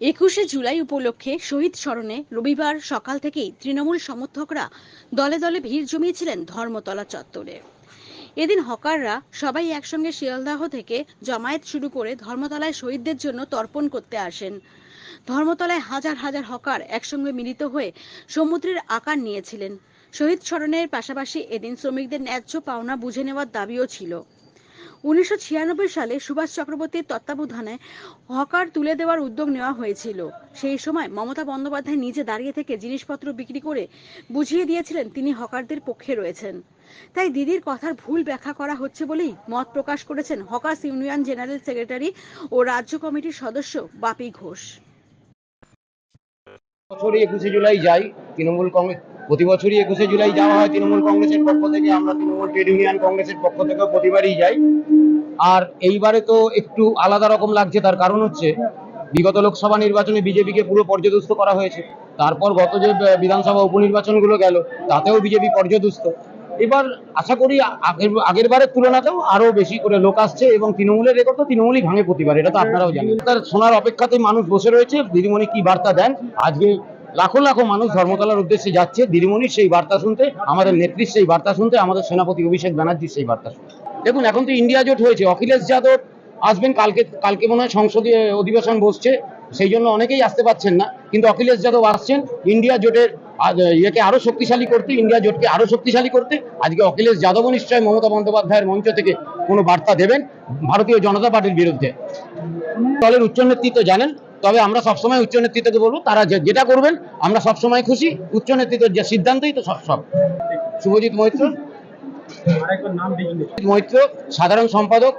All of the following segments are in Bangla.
একুশে জুলাই উপলক্ষে শহীদ স্মরণে রবিবার সকাল থেকেই তৃণমূল সমর্থকরা দলে দলে ভিড় জমিয়েছিলেন ধর্মতলা চত্বরে। এদিন হকাররা সবাই একসঙ্গে শিয়ালদাহ থেকে জমায়েত শুরু করে ধর্মতলায় শহীদদের জন্য তর্পণ করতে আসেন। ধর্মতলায় হাজার হাজার হকার একসঙ্গে মিলিত হয়ে সমুদ্রের আকার নিয়েছিলেন। শহীদ স্মরণের পাশাপাশি এদিন শ্রমিকদের ন্যায্য পাওনা বুঝে নেওয়ার দাবিও ছিল। উনিশশো সালে সুভাষ চক্রবর্তীর তত্ত্বাবধানে হকার তুলে দেওয়ার উদ্যোগ নেওয়া হয়েছিল। সেই সময় মমতা বন্দ্যোপাধ্যায় নিজে দাঁড়িয়ে থেকে জিনিসপত্র বিক্রি করে বুঝিয়ে দিয়েছিলেন তিনি হকারদের পক্ষে রয়েছেন। তাই দিদির কথার ভুল ব্যাখ্যা করা হচ্ছে বলেই মত প্রকাশ করেছেন হকার্স ইউনিয়ন জেনারেল সেক্রেটারি ও রাজ্য কমিটির সদস্য বাপি ঘোষ। বছরই একুশে জুলাই যাই তৃণমূল কংগ্রেস প্রতি বছরই একুশে জুলাই যাওয়া হয় তৃণমূল কংগ্রেসের পক্ষ থেকে। আমরা তৃণমূল ট্রেড ইউনিয়ন কংগ্রেসের পক্ষ থেকেও প্রতিবারই যাই। আর এইবারে তো একটু আলাদা রকম লাগছে, তার কারণ হচ্ছে বিগত লোকসভা নির্বাচনে বিজেপিকে পুরো পর্যদুস্ত করা হয়েছে। তারপর গত যে বিধানসভা উপনির্বাচনগুলো গেল, তাতেও বিজেপি পর্যদুস্ত। এবার আশা করি আগের আগের বারের তুলনাতেও আরও বেশি করে লোক আসছে এবং তৃণমূলের রেকর্ড তো তৃণমূলই ভাঙে প্রতিবার, এটা তো আপনারাও জানেন। তার শোনার অপেক্ষাতে মানুষ বসে রয়েছে। দিদিমণি কি বার্তা দেন? আজকে লাখো লাখো মানুষ ধর্মতলার উদ্দেশ্যে যাচ্ছে। দিদিমণির সেই বার্তা শুনতে, আমাদের নেত্রীর সেই বার্তা শুনতে, আমাদের সেনাপতি অভিষেক ব্যানার্জির সেই বার্তা শুনতে। দেখুন, এখন তো ইন্ডিয়া জোট হয়েছে। অখিলেশ যাদব আসবেন, কালকে কালকে মনে হয় সংসদীয় অধিবেশন বসছে। সেই জন্য অনেকেই আসতে পারছেন না। কিন্তু অখিলেশ যাদব আসছেন, ইন্ডিয়া জোটের ইয়েকে আরও শক্তিশালী করতে, ইন্ডিয়া জোটকে আরও শক্তিশালী করতে। আজকে অখিলেশ যাদবও নিশ্চয় মমতা বন্দ্যোপাধ্যায়ের মঞ্চ থেকে কোনো বার্তা দেবেন, ভারতীয় জনতা পার্টির বিরুদ্ধে। দলের উচ্চ নেতৃত্ব জানেন তবে আমরা সবসময় উচ্চ নেতৃত্বকে বলব তারা যে- যেটা করবেন আমরা সবসময় খুশি। উচ্চ নেতৃত্বের যে সিদ্ধান্তই তো সব সব। শুভজিৎ মৈত্র। মৈত্র সাধারণ সম্পাদক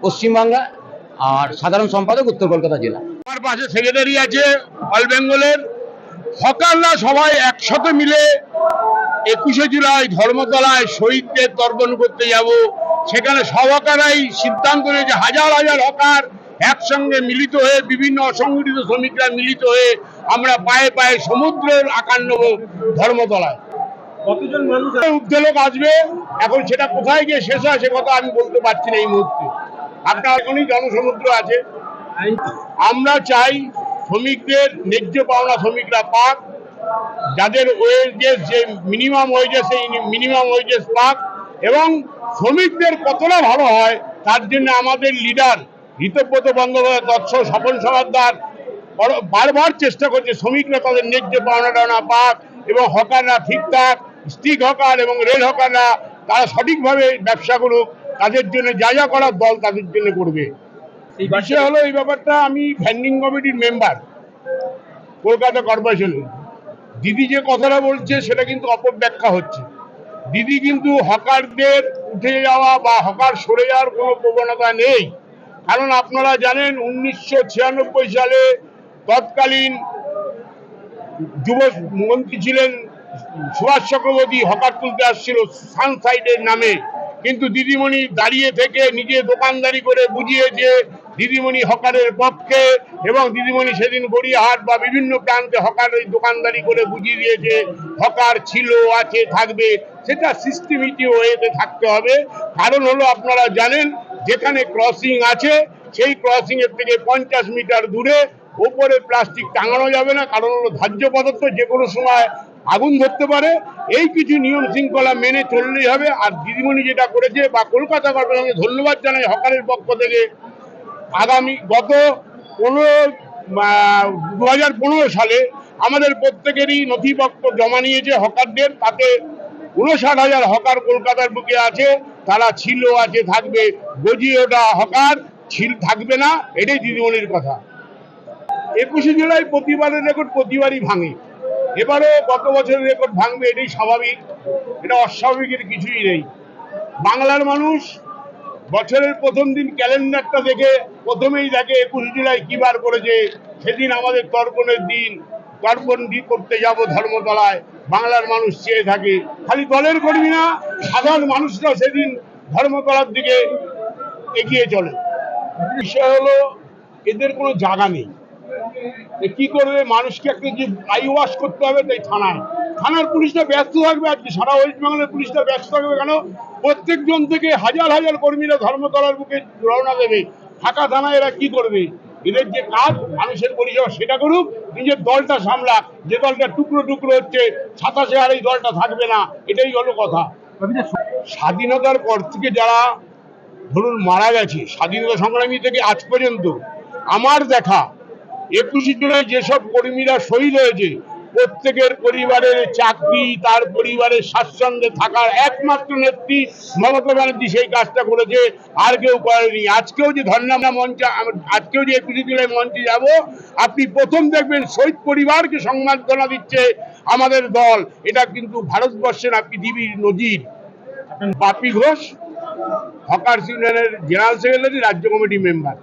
পশ্চিমবাংলা আর সাধারণ সম্পাদক উত্তর কলকাতা জেলা। আমার পাশে সেক্রেটারি আছে অল বেঙ্গলের। হকাররা সবাই একসাথে মিলে একুশে জুলাই ধর্মতলায় শহীদদের তর্পণ করতে যাব। সেখানে সব হকারাই সিদ্ধান্ত নিয়েছে হাজার হাজার হকার একসঙ্গে মিলিত হয়ে বিভিন্ন অসংগঠিত শ্রমিকরা মিলিত হয়ে আমরা পায়ে পায়ে সমুদ্রের আকার নেব ধর্মতলায়। কতজন মানুষ উদ্বেলক আসবে এখন সেটা কোথায় গিয়ে শেষ হয় সে কথা আমি বলতে পারছি না এই মুহূর্তে। আপনার এখনই জনসমুদ্র আছে। আমরা চাই শ্রমিকদের ন্যায্য পাওনা শ্রমিকরা পাক যাদের ওয়েজেস যে মিনিমাম ওয়েজেস সেই মিনিমাম ওয়েজেস পাক এবং শ্রমিকদের কতটা ভালো হয় তার জন্য আমাদের লিডার ঋতব্রত বন্দ্যোপাধ্যায় তৎস স্বপন সমাদ্দার বড়- বারবার চেষ্টা করছে শ্রমিকরা তাদের ন্যায্য পাওনা টাওনা পাক এবং হকাররা ঠিকঠাক স্টিক হকার এবং রেল হকাররা তারা সঠিকভাবে ব্যবসা করুক তাদের জন্য যা যা করার দল তাদের জন্য করবে। এই বিষয় হলো এই ব্যাপারটা আমি ভ্যান্ডিং কমিটির মেম্বার কলকাতা কর্পোরেশনের দিদি যে কথাটা বলছে সেটা কিন্তু অপব্যাখ্যা হচ্ছে। দিদি কিন্তু হকারদের উঠে যাওয়া বা হকার সরে যাওয়ার কোনো প্রবণতা নেই। কারণ আপনারা জানেন উনিশশো ছিয়ানব্বই সালে তৎকালীন যুব মন্ত্রী ছিলেন সুভাষ চক্রবর্তী, হকার তুলতে আসছিল সানসাইডের নামে। কিন্তু দিদিমণি দাঁড়িয়ে থেকে নিজে দোকানদারি করে বুঝিয়েছে দিদিমণি হকারের পক্ষে এবং দিদিমণি সেদিন গড়িয়াহাট বা বিভিন্ন প্রান্তে হকারের দোকানদারি করে বুঝিয়ে দিয়েছে, হকার ছিল, আছে, থাকবে, সেটা সিস্টেমিটি ওয়েতে থাকতে হবে। কারণ হলো আপনারা জানেন যেখানে ক্রসিং আছে, সেই ক্রসিং এর থেকে পঞ্চাশ মিটার দূরে ওপরে প্লাস্টিক টাঙানো যাবে না, কারণ হলো ধার্য পদার্থ, যে কোনো সময় আগুন ধরতে পারে। এই কিছু নিয়ম শৃঙ্খলা মেনে চললেই হবে। আর দিদিমণি যেটা করেছে, বা কলকাতা কর্পোরেশনকে ধন্যবাদ জানাই হকারের পক্ষ থেকে, আগামী গত পনেরো দু হাজার সালে আমাদের প্রত্যেকেরই নথিপত্র জমা নিয়েছে হকারদের। তাতে উনষাট হাজার হকার কলকাতার বুকে আছে। তারা ছিল আছে থাকবে, গজিয়ে ওটা হকার, ছিল, থাকবে না, এটাই দিদিমণির কথা। একুশে জুলাই প্রতিবারের রেকর্ড প্রতিবারই ভাঙে। এবারও গত বছরের রেকর্ড ভাঙবে, এটাই স্বাভাবিক। এটা অস্বাভাবিকের কিছুই নেই। বাংলার মানুষ বছরের প্রথম দিন ক্যালেন্ডারটা দেখে প্রথমেই দেখে একুশে জুলাই কি বার করেছে সেদিন আমাদের তর্পণের দিন। তর্পণ দি করতে যাব ধর্মতলায়। বাংলার মানুষ চেয়ে থাকে। খালি দলের কর্মী না, সাধারণ মানুষরা সেদিন ধর্মতলার দিকে এগিয়ে চলে। বিষয় হলো, এদের কোনো জায়গা নেই। কি করবে, মানুষকে একটা যে আই ওয়াশ করতে হবে তাই থানায়। থানার পুলিশটা ব্যস্ত থাকবে আজকে, সারা ওয়েস্ট বেঙ্গলের পুলিশটা ব্যস্ত থাকবে কেন? প্রত্যেকজন থেকে হাজার হাজার কর্মীরা ধর্মতলার বুকে রওনা দেবে। ফাঁকা থানায় এরা কি করবে? এদের যে কাজ, মানুষের পরিষেবা সেটা করুক, নিজের দলটা সামলাক। যে দলটা টুকরো টুকরো হচ্ছে, সাতাশে আর এই দলটা থাকবে না, এটাই হলো কথা। স্বাধীনতার পর থেকে যারা, ধরুন, মারা গেছে, স্বাধীনতা সংগ্রামী থেকে আজ পর্যন্ত, আমার দেখা, একুশে জুলাই যেসব কর্মীরা শহীদ হয়েছে প্রত্যেকের পরিবারের চাকরি, তার পরিবারের স্বাচ্ছন্দ্যে থাকার একমাত্র নেত্রী মমতা ব্যানার্জি সেই কাজটা করেছে। আর কেউ করেনি। আজকেও যে ধর্ণা মঞ্চে আজকেও যে একুশে জুলাই মঞ্চে যাব, আপনি প্রথম দেখবেন শহীদ পরিবারকে সংবর্ধনা দিচ্ছে আমাদের দল। এটা কিন্তু ভারতবর্ষের পৃথিবীর নজির। বাপি ঘোষ হকার্স ইউনিয়নের জেনারেল সেক্রেটারি, রাজ্য কমিটি মেম্বার।